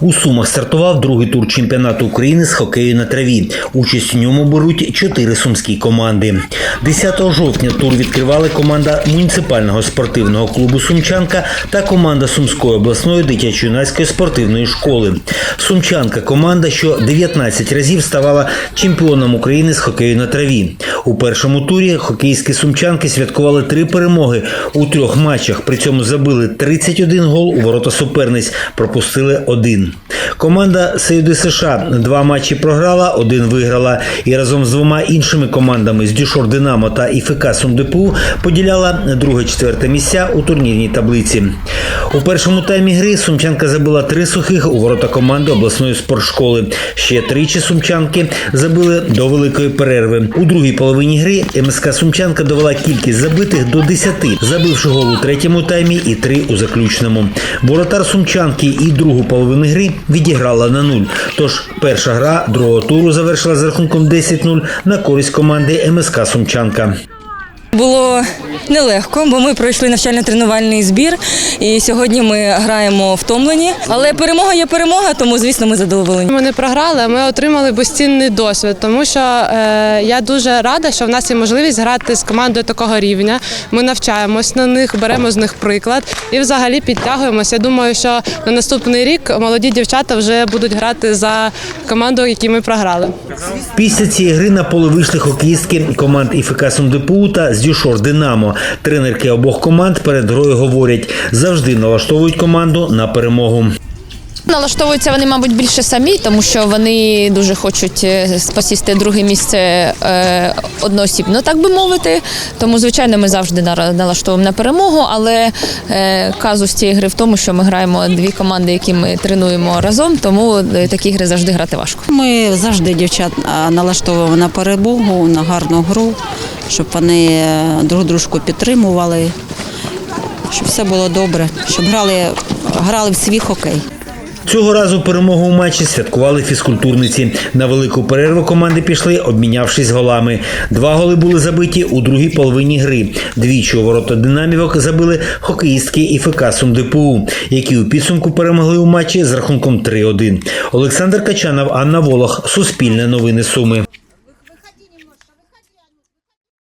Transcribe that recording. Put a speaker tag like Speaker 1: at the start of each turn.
Speaker 1: У Сумах стартував другий тур чемпіонату України з хокею на траві. Участь у ньому беруть чотири сумські команди. 10 жовтня тур відкривали команда муніципального спортивного клубу Сумчанка та команда Сумської обласної дитячо-юнацької спортивної школи. Сумчанка команда, що 19 разів ставала чемпіоном України з хокею на траві. У першому турі хокейські сумчанки святкували три перемоги у трьох матчах. При цьому забили 31 гол у ворота суперниць, пропустили один. Yeah. Команда Союди США два матчі програла, один виграла і разом з двома іншими командами з Дюшор Динамо та ІФК Сумдепу поділяла друге-четверте місця у турнірній таблиці. У першому таймі гри сумчанка забила три сухих у ворота команди обласної спортшколи. Ще тричі сумчанки забили до великої перерви. У другій половині гри МСК Сумчанка довела кількість забитих до 10, забивши гол у третьому таймі і три у заключному. Воротар Сумчанки і другу половину гри відіграла на нуль. Тож перша гра другого туру завершила з рахунком 10-0 на користь команди МСК Сумчанка.
Speaker 2: Було нелегко, бо ми пройшли навчально-тренувальний збір, і сьогодні ми граємо втомлені. Але перемога є перемога, тому звісно ми задоволені.
Speaker 3: Ми не програли, а ми отримали безцінний досвід, тому що е, я дуже рада, що в нас є можливість грати з командою такого рівня. Ми навчаємось на них, беремо з них приклад і взагалі підтягуємося. Я думаю, що на наступний рік молоді дівчата вже будуть грати за команду, які ми програли.
Speaker 1: Після цієї гри на поле вийшли хокеїстки команд ІФК Сумдепу та з Дюшор Динамо. Тренерки обох команд перед грою говорять, завжди налаштовують команду на перемогу.
Speaker 4: Налаштовуються вони, мабуть, більше самі, тому що вони дуже хочуть е, посісти друге місце е, одноосібно, так би мовити. Тому, звичайно, ми завжди налаштовуємо на перемогу, але е, казус цієї гри в тому, що ми граємо дві команди, які ми тренуємо разом, тому е, такі гри завжди грати важко.
Speaker 5: Ми завжди дівчат налаштовуємо на перемогу, на гарну гру, щоб вони е, друг дружку підтримували, щоб все було добре, щоб грали, грали в свій хокей.
Speaker 1: Цього разу перемогу у матчі святкували фізкультурниці. На велику перерву команди пішли, обмінявшись голами. Два голи були забиті у другій половині гри. Двічі у ворота динамівок забили хокеїстки ІФК Сумдепу, які у підсумку перемогли у матчі з рахунком 3-1. Олександр Качанов, Анна Волох, Суспільне новини Суми.